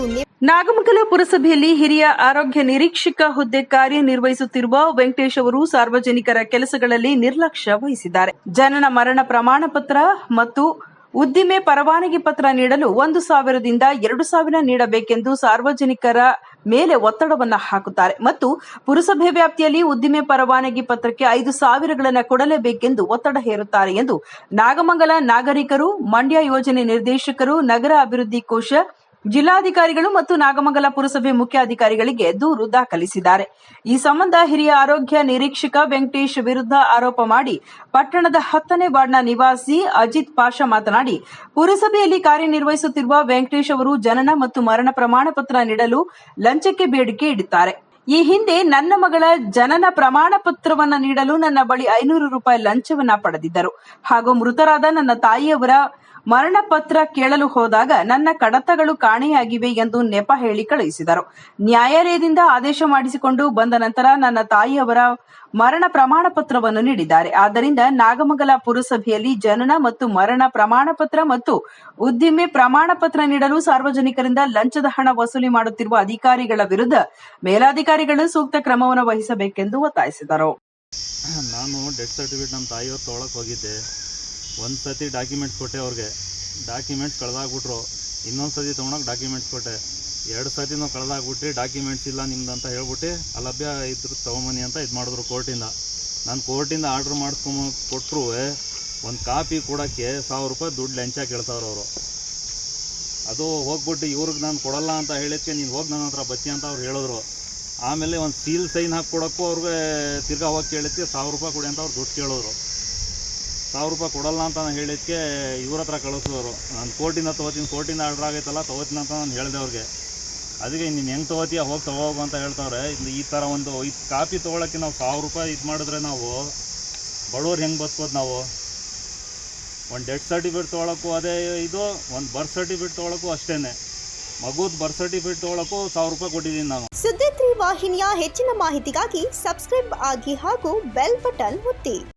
ನಿ- ನಾಗಮಂಗಲ ಪುರಸಭೆಯಲ್ಲಿ ಹಿರಿಯ ಆರೋಗ್ಯ ನಿರೀಕ್ಷಕ ಹುದ್ದೆ ಕಾರ್ಯನಿರ್ವಹಿಸುತ್ತಿರುವ ವೆಂಕಟೇಶ್ ಅವರು ಸಾರ್ವಜನಿಕರ ಕೆಲಸಗಳಲ್ಲಿ ನಿರ್ಲಕ್ಷ್ಯ ವಹಿಸಿದ್ದಾರೆ. ಜನನ ಮರಣ ಪ್ರಮಾಣ ಪತ್ರ ಮತ್ತು ಉದ್ದಿಮೆ ಪರವಾನಗಿ ಪತ್ರ ನೀಡಲು ಒಂದು ಸಾವಿರದಿಂದ ಎರಡು ಸಾವಿರ ನೀಡಬೇಕೆಂದು ಸಾರ್ವಜನಿಕರ ಮೇಲೆ ಒತ್ತಡವನ್ನು ಹಾಕುತ್ತಾರೆ. ಮತ್ತು ಪುರಸಭೆ ವ್ಯಾಪ್ತಿಯಲ್ಲಿ ಉದ್ದಿಮೆ ಪರವಾನಗಿ ಪತ್ರಕ್ಕೆ ಐದು ಸಾವಿರಗಳನ್ನು ಕೊಡಲೇಬೇಕೆಂದು ಒತ್ತಡ ಹೇರುತ್ತಾರೆ ಎಂದು ನಾಗಮಂಗಲ ನಾಗರಿಕರು, ಮಂಡ್ಯ ಯೋಜನೆ ನಿರ್ದೇಶಕರು, ನಗರ ಅಭಿವೃದ್ಧಿ ಕೋಶ ಜಿಲ್ಲಾಧಿಕಾರಿಗಳು ಮತ್ತು ನಾಗಮಂಗಲ ಪುರಸಭೆ ಮುಖ್ಯಾಧಿಕಾರಿಗಳಿಗೆ ದೂರು ದಾಖಲಿಸಿದ್ದಾರೆ. ಈ ಸಂಬಂಧ ಹಿರಿಯ ಆರೋಗ್ಯ ನಿರೀಕ್ಷಕ ವೆಂಕಟೇಶ್ ವಿರುದ್ಧ ಆರೋಪ ಮಾಡಿ ಪಟ್ಟಣದ ಹತ್ತನೇ ವಾರ್ಡ್ನ ನಿವಾಸಿ ಅಜಿತ್ ಪಾಷಾ ಮಾತನಾಡಿ, ಪುರಸಭೆಯಲ್ಲಿ ಕಾರ್ಯನಿರ್ವಹಿಸುತ್ತಿರುವ ವೆಂಕಟೇಶ್ ಅವರು ಜನನ ಮತ್ತು ಮರಣ ಪ್ರಮಾಣ ಪತ್ರ ನೀಡಲು ಲಂಚಕ್ಕೆ ಬೇಡಿಕೆ ಇಡುತ್ತಾರೆ. ಈ ಹಿಂದೆ ನನ್ನ ಮಗಳ ಜನನ ಪ್ರಮಾಣ ಪತ್ರವನ್ನ ನೀಡಲು ನನ್ನ ಬಳಿ ಐನೂರು ರೂಪಾಯಿ ಲಂಚವನ್ನ ಪಡೆದಿದ್ದರು. ಹಾಗೂ ಮೃತರಾದ ನನ್ನ ತಾಯಿಯವರ ಮರಣ ಪತ್ರ ಕೇಳಲು ಹೋದಾಗ ನನ್ನ ಕಡತಗಳು ಕಾಣೆಯಾಗಿವೆ ಎಂದು ನೆಪ ಹೇಳಿ ಕಳುಹಿಸಿದರು. ನ್ಯಾಯಾಲಯದಿಂದ ಆದೇಶ ಮಾಡಿಸಿಕೊಂಡು ಬಂದ ನಂತರ ನನ್ನ ತಾಯಿಯವರ ಮರಣ ಪ್ರಮಾಣ ಪತ್ರವನ್ನು ನೀಡಿದ್ದಾರೆ. ಆದ್ದರಿಂದ ನಾಗಮಂಗಲ ಪುರಸಭೆಯಲ್ಲಿ ಜನನ ಮತ್ತು ಮರಣ ಪ್ರಮಾಣ ಪತ್ರ ಮತ್ತು ಉದ್ದಿಮೆ ಪ್ರಮಾಣ ಪತ್ರ ನೀಡಲು ಸಾರ್ವಜನಿಕರಿಂದ ಲಂಚದ ಹಣ ವಸೂಲಿ ಮಾಡುತ್ತಿರುವ ಅಧಿಕಾರಿಗಳ ವಿರುದ್ಧ ಮೇಲಾಧಿಕಾರಿಗಳು ಸೂಕ್ತ ಕ್ರಮವನ್ನು ವಹಿಸಬೇಕೆಂದು ಒತ್ತಾಯಿಸಿದರು. ನಾನು ಡೆತ್ ಸರ್ಟಿಫಿಕೇಟ್ ನಮ್ಮ ತಾಯಿಯವರು ತೊಗೊಳಕ್ ಹೋಗಿದ್ದೆ. ಒಂದು ಸತಿ ಡಾಕ್ಯುಮೆಂಟ್ಸ್ ಕೊಟ್ಟೆ ಅವ್ರಿಗೆ. ಡಾಕ್ಯುಮೆಂಟ್ಸ್ ಕಳೆದಾಗ್ಬಿಟ್ರು. ಇನ್ನೊಂದು ಸತಿ ತೊಗೊಳಕ್ಕೆ ಡಾಕ್ಯುಮೆಂಟ್ಸ್ ಕೊಟ್ಟೆ. ಎರಡು ಸತಿನೂ ಕಳೆದಾಗ್ಬಿಟ್ಟು ಡಾಕ್ಯುಮೆಂಟ್ಸ್ ಇಲ್ಲ ನಿಮ್ದು ಅಂತ ಹೇಳ್ಬಿಟ್ಟು ಅಲಭ್ಯ ಇದ್ರು ತೊಗೊಂಬನಿ ಅಂತ ಇದು ಮಾಡಿದ್ರು ಕೋರ್ಟಿಂದ. ನಾನು ಕೋರ್ಟಿಂದ ಆರ್ಡ್ರ್ ಮಾಡಿಸ್ಕೊಂಬ ಕೊಟ್ಟರು ಒಂದು ಕಾಪಿ ಕೊಡೋಕ್ಕೆ ಸಾವಿರ ರೂಪಾಯಿ ದುಡ್ಡು ಲಂಚ ಕೇಳ್ತಾವ್ರು ಅವರು. ಅದು ಹೋಗ್ಬಿಟ್ಟು ಇವ್ರಿಗೆ ನಾನು ಕೊಡಲ್ಲ ಅಂತ ಹೇಳಿದ್ಕೆ ನೀನು ಹೋಗಿ ನನ್ನ ಹತ್ರ ಬತ್ತಿ ಅಂತ ಅವ್ರು ಹೇಳಿದ್ರು. ಆಮೇಲೆ ಒಂದು ಸೀಲ್ ಸೈನ್ ಹಾಕಿ ಕೊಡೋಕ್ಕೂ ಅವ್ರಿಗೆ ತಿರ್ಗಾ ಹೋಗಿ ಕೇಳಿದ್ಕೆ ಸಾವಿರ ರೂಪಾಯಿ ಕೊಡಿ ಅಂತ ಅವ್ರು ದುಡ್ಡು ಕೇಳಿದ್ರು. ಸಾವಿರ ರೂಪಾಯಿ ಕೊಡಲ್ಲ ಅಂತ ನಾನು ಹೇಳಿದ್ದಕ್ಕೆ ಇವ್ರ ಹತ್ರ ಕಳಿಸಿದವರು. ನಾನು ಕೋರ್ಟಿಂದ ತೊಗೋತೀನಿ, ಕೋರ್ಟಿಂದ ಆರ್ಡ್ರ್ ಆಗೈತಲ್ಲ, ತೊಗೋತೀನಿ ಅಂತ ನಾನು ಹೇಳಿದೆ ಅವ್ರಿಗೆ. ಅದಕ್ಕೆ ನೀನು ಹೆಂಗೆ ತೊಗೋತೀಯ, ಹೋಗಿ ತೊಗೋಗು ಅಂತ ಹೇಳ್ತಾವ್ರೆ. ಇದು ಈ ಥರ ಒಂದು ಈ ಕಾಪಿ ತೊಗೊಳಕ್ಕೆ ನಾವು ಸಾವಿರ ರೂಪಾಯಿ ಇದು ಮಾಡಿದ್ರೆ ನಾವು, ಬಡವ್ರು ಹೆಂಗೆ ಬದುಕೋದು ನಾವು? ಒಂದು ಡೆತ್ ಸರ್ಟಿಫಿಕೇಟ್ ತೊಗೊಳಕ್ಕೂ ಅದೇ ಇದು, ಒಂದು ಬರ್ತ್ ಸರ್ಟಿಫಿಕೇಟ್ ತೊಗೊಳಕ್ಕೂ ಅಷ್ಟೇ ಮಗುದು ಬರ್ತ್ ಸರ್ಟಿಫಿಕೇಟ್ ತೊಗೊಳಕ್ಕೂ ಸಾವಿರ ರೂಪಾಯಿ ಕೊಟ್ಟಿದ್ದೀನಿ ನಾನು. ಸುದ್ದಿ ವಾಹಿನಿಯ ಹೆಚ್ಚಿನ ಮಾಹಿತಿಗಾಗಿ ಸಬ್ಸ್ಕ್ರೈಬ್ ಆಗಿ ಹಾಗೂ ಬೆಲ್ ಬಟನ್ ಒತ್ತಿ.